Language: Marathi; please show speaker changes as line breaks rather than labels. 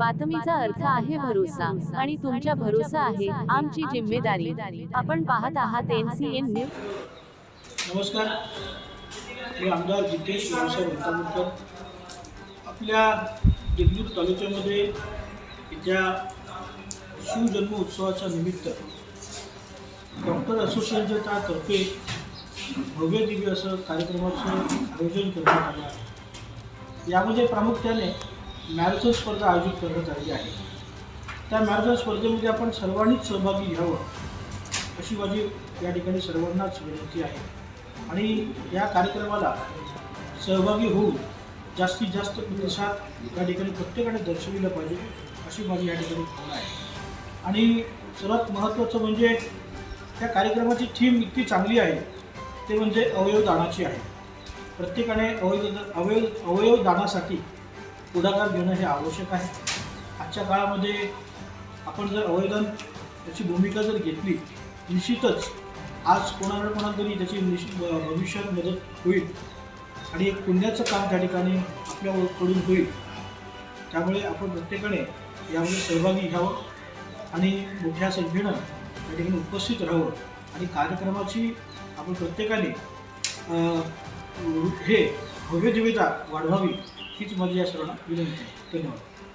बातमीचा अर्थ आहे भरोसा आणि तुमच्या भरोसा आहे आमची जिम्मेदारी. आपण पाहत आहात एनसीएन न्यूज.
नमस्कार. मी आमदार जितेश रावसाहेब आपल्या देगलूर तालुक्यामध्ये येत्या शिवजन्म उत्सवाच्या निमित्त डॉक्टर असोसिएशनच्या तर्फे भव्य दिव्य असं कार्यक्रमाचं आयोजन करण्यात आलं आहे. यामध्ये प्रामुख्याने मॅरेथॉन स्पर्धा आयोजित करण्यात आलेली आहे. त्या मॅरेथॉन स्पर्धेमध्ये आपण सर्वांनीच सहभागी घ्यावं अशी माझी या ठिकाणी सर्वांनाच विनंती आहे. आणि या कार्यक्रमाला सहभागी होऊन जास्तीत जास्त प्रतिसाद या ठिकाणी प्रत्येकाने दर्शविला पाहिजे अशी माझी या ठिकाणी भावना आहे. आणि सर्वात महत्त्वाचं म्हणजे त्या कार्यक्रमाची थीम इतकी चांगली आहे ते म्हणजे अवयव दानाची आहे. प्रत्येकाने अवयव अवयव अवयव दानासाठी पुढाकार घेणं हे आवश्यक आहे. आजच्या काळामध्ये आपण जर अवयदान त्याची भूमिका जर घेतली निश्चितच आज कोणाला कोणातरी त्याची निश्चित भविष्यात मदत होईल आणि एक पुण्याचं काम त्या ठिकाणी आपल्याकडून होईल. त्यामुळे आपण प्रत्येकाने यामध्ये सहभागी घ्यावं आणि मोठ्या संख्येनं त्या ठिकाणी उपस्थित राहावं आणि कार्यक्रमाची आपण प्रत्येकाने हे भव्यदिव्यता वाढवावी. हीच माझी या सर्वांना. विनंती. धन्यवाद.